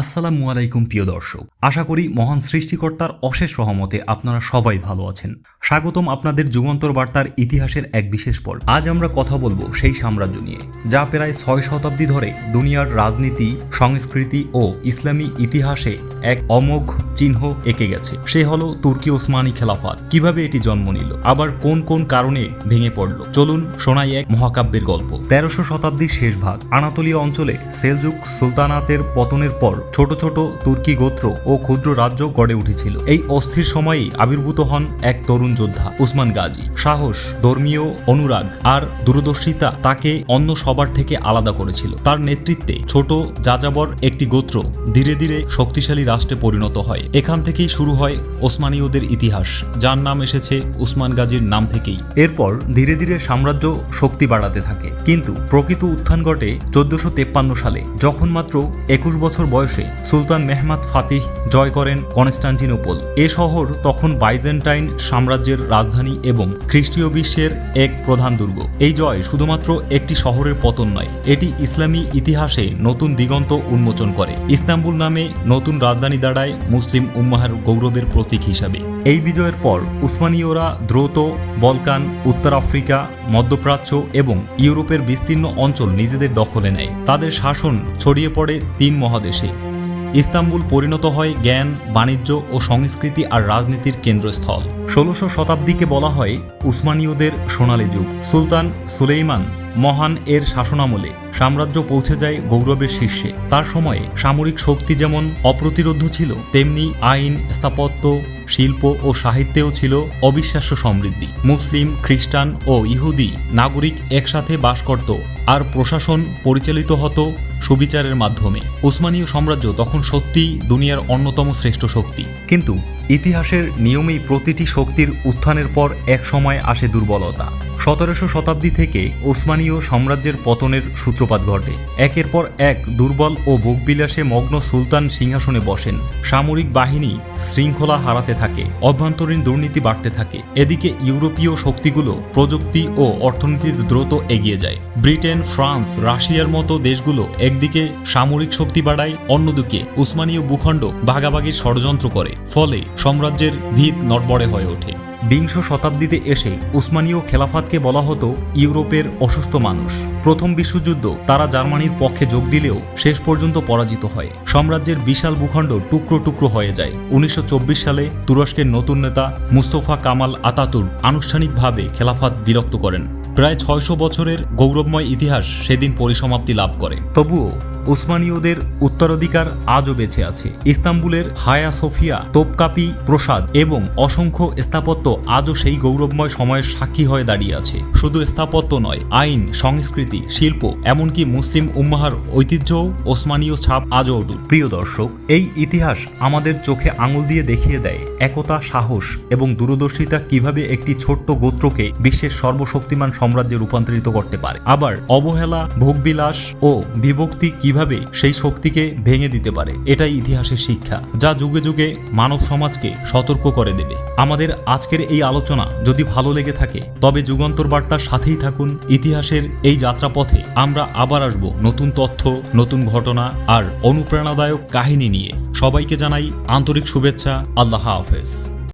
আসসালামু আলাইকুম, প্রিয় দর্শক। আশা করি মহান সৃষ্টিকর্তার অশেষ রহমতে আপনারা সবাই ভালো আছেন। স্বাগতম আপনাদের যুগান্তর বার্তার ইতিহাসের এক বিশেষ পর আজ আমরা কথা বলব সেই সাম্রাজ্য নিয়ে, যা প্রায় ছয় শতাব্দী ধরে দুনিয়ার রাজনীতি, সংস্কৃতি ও ইসলামী ইতিহাসে এক অমোঘ চিহ্ন এঁকে গেছে। সে হলো তুর্কি ওসমানী খেলাফাত। কীভাবে এটি জন্ম নিল? আবার কোন কোন কারণে ভেঙে পড়ল? চলুন শোনাই এক মহাকাব্যের গল্প। তেরোশো শতাব্দীর শেষ ভাগ। আনাতলীয় অঞ্চলে সেলজুক সুলতানাতের পতনের পর ছোট ছোট তুর্কি গোত্র ও ক্ষুদ্র রাজ্য গড়ে উঠেছিল। এই অস্থির সময়েই আবির্ভূত হন এক তরুণ যোদ্ধা, উসমান গাজী। সাহস, ধর্মীয় অনুরাগ আর দূরদর্শিতা তাকে অন্য সবার থেকে আলাদা করেছিল। তার নেতৃত্বে ছোট যাযাবর একটি গোত্র ধীরে ধীরে শক্তিশালী রাষ্ট্রে পরিণত হয়। এখান থেকেই শুরু হয় ওসমানীয়দের ইতিহাস, যার নাম এসেছে উসমান গাজীর নাম থেকেই। এরপর ধীরে ধীরে সাম্রাজ্য শক্তি বাড়াতে থাকে। কিন্তু প্রকৃত উত্থান ঘটে চোদ্দশো সালে, যখন মাত্র একুশ বছর বয়সে সুলতান মেহমাদ ফাতিহ জয় করেন কনস্টান্টিনোপল। এ শহর তখন বাইজেন্টাইন সাম্রাজ্যের রাজধানী এবং খ্রিস্টীয় বিশ্বের এক প্রধান দুর্গ। এই জয় শুধুমাত্র একটি শহরের পতন নয়, এটি ইসলামী ইতিহাসে নতুন দিগন্ত উন্মোচন করে। ইস্তাম্বুল নামে নতুন রাজধানী দাঁড়ায় মুসলিম উম্মাহার গৌরবের প্রতীক হিসাবে। এই বিজয়ের পর উসমানীয়রা দ্রুত, বলকান, উত্তর আফ্রিকা, মধ্যপ্রাচ্য এবং ইউরোপের বিস্তীর্ণ অঞ্চল নিজেদের দখলে নেয়। তাদের শাসন ছড়িয়ে পড়ে তিন মহাদেশে। ইস্তাম্বুল পরিণত হয় জ্ঞান, বাণিজ্য ও সংস্কৃতি আর রাজনীতির কেন্দ্রস্থল। ষোলোশো শতাব্দীকে বলা হয় উসমানীয়দের সোনালী যুগ। সুলতান সুলেইমান মহান এর শাসনামলে সাম্রাজ্য পৌঁছে যায় গৌরবের শীর্ষে। তার সময়ে সামরিক শক্তি যেমন অপ্রতিরোধ্য ছিল, তেমনি আইন, স্থাপত্য, শিল্প ও সাহিত্যেও ছিল অবিশ্বাস্য সমৃদ্ধি। মুসলিম, খ্রিস্টান ও ইহুদি নাগরিক একসাথে বাস করত, আর প্রশাসন পরিচালিত হতো সুবিচারের মাধ্যমে। উসমানীয় সাম্রাজ্য তখন সত্যিই দুনিয়ার অন্যতম শ্রেষ্ঠ শক্তি। কিন্তু ইতিহাসের নিয়মেই প্রতিটি শক্তির উত্থানের পর এক সময় আসে দুর্বলতা। সতেরোশো শতাব্দী থেকে ওসমানীয় সাম্রাজ্যের পতনের সূত্রপাত ঘটে। একের পর এক দুর্বল ও ভোগবিলাসে মগ্ন সুলতান সিংহাসনে বসেন। সামরিক বাহিনী শৃঙ্খলা হারাতে থাকে, অভ্যন্তরীণ দুর্নীতি বাড়তে থাকে। এদিকে ইউরোপীয় শক্তিগুলো প্রযুক্তি ও অর্থনীতির দ্রুত এগিয়ে যায়। ব্রিটেন, ফ্রান্স, রাশিয়ার মতো দেশগুলো একদিকে সামরিক শক্তি বাড়ায়, অন্যদিকে উসমানীয় ভূখণ্ড ভাগাভাগির ষড়যন্ত্র করে, ফলে সাম্রাজ্যের ভিত নড়বড়ে হয়ে ওঠে। বিংশ শতাব্দীতে এসে উসমানীয় খেলাফাতকে বলা হতো ইউরোপের অসুস্থ মানুষ। প্রথম বিশ্বযুদ্ধ তারা জার্মানির পক্ষে যোগ দিলেও শেষ পর্যন্ত পরাজিত হয়। সাম্রাজ্যের বিশাল ভূখণ্ড টুকরো টুকরো হয়ে যায়। উনিশশো চব্বিশ সালে তুরস্কের নতুন নেতা মুস্তফা কামাল আতাতুর আনুষ্ঠানিকভাবে খেলাফাত বিরক্ত করেন। প্রায় ছয়শো বছরের গৌরবময় ইতিহাস সেদিন পরিসমাপ্তি লাভ করে। তবুও উসমানীয়দের উত্তরাধিকার আজও বেঁচে আছে। ইস্তাম্বুলের হায়া সোফিয়া, তোপকাপি প্রসাদ এবং অসংখ্য স্থাপত্য আজও সেই গৌরবময় সময়ের সাক্ষী হয়ে দাঁড়িয়ে আছে। শুধু স্থাপত্য নয়, আইন, সংস্কৃতি, শিল্প, এমনকি মুসলিম উম্মাহার ঐতিহ্যও ওসমানীয় ছাপ আজও অটুট। প্রিয় দর্শক, এই ইতিহাস আমাদের চোখে আঙুল দিয়ে দেখিয়ে দেয় একতা, সাহস এবং দূরদর্শিতা কীভাবে একটি ছোট্ট গোত্রকে বিশ্বের সর্বশক্তিমান সাম্রাজ্যে রূপান্তরিত করতে পারে। আবার অবহেলা, ভোগবিলাস ও বিভক্তি কীভাবে সেই শক্তিকে ভেঙে দিতে পারে? এটাই ইতিহাসের শিক্ষা, যা যুগে যুগে মানব সমাজকে সতর্ক করে দেবে। আমাদের আজকের এই আলোচনা যদি ভালো লেগে থাকে, তবে যুগান্তর বার্তার সাথেই থাকুন ইতিহাসের এই যাত্রাপথে। আমরা আবার আসব নতুন তথ্য, নতুন ঘটনা আর অনুপ্রেরণাদায়ক কাহিনী নিয়ে। সবাইকে জানাই আন্তরিক শুভেচ্ছা। আল্লাহ হাফেজ।